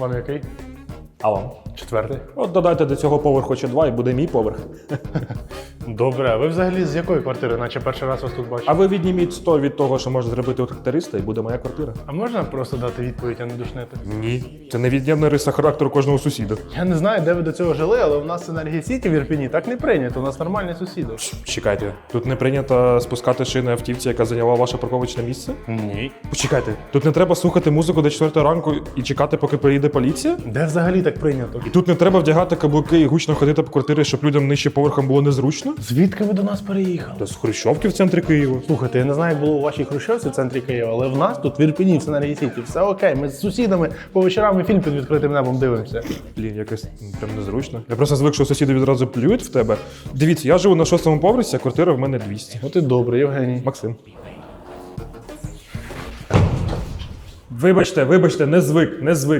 Вам який? А вам? Четвертий. От додайте до цього поверху ще два і буде мій поверх. Добре, а ви взагалі з якої квартири, наче перший раз вас тут бачу? А ви відніміть 100 від того, що може зробити у тракториста, і буде моя квартира. А можна просто дати відповідь, а не душнити? Ні. Це невід'ємна риса характеру кожного сусіда. Я не знаю, де ви до цього жили, але у нас в Енергії Сіті в Ірпіні так не прийнято. У нас нормальні сусіди. Чекайте, тут не прийнято спускати шини автівці, яка зайняла ваше парковочне місце? Ні. Почекайте, тут не треба слухати музику до 4 ранку і чекати, поки приїде поліція? Де взагалі так прийнято? І тут не треба вдягати каблуки і гучно ходити по квартирі, щоб людям нижче поверхом було незручно? Звідки ви до нас переїхали? Та з Хрущовки в центрі Києва. Слухайте, я не знаю, як було у вашій Хрущовці в центрі Києва, але в нас тут в Ірпіні, в Енергії Сіті, все окей. Ми з сусідами по вечорам фільм під відкритим небом дивимося. Блін, якось м, прям незручно. Я просто звик, що сусіди відразу плюють в тебе. Дивіться, я живу на шостому поверсі, а квартира в мене 200. От і добре, Євгеній. Максим. Вибачте, вибачте, не звик, не звик.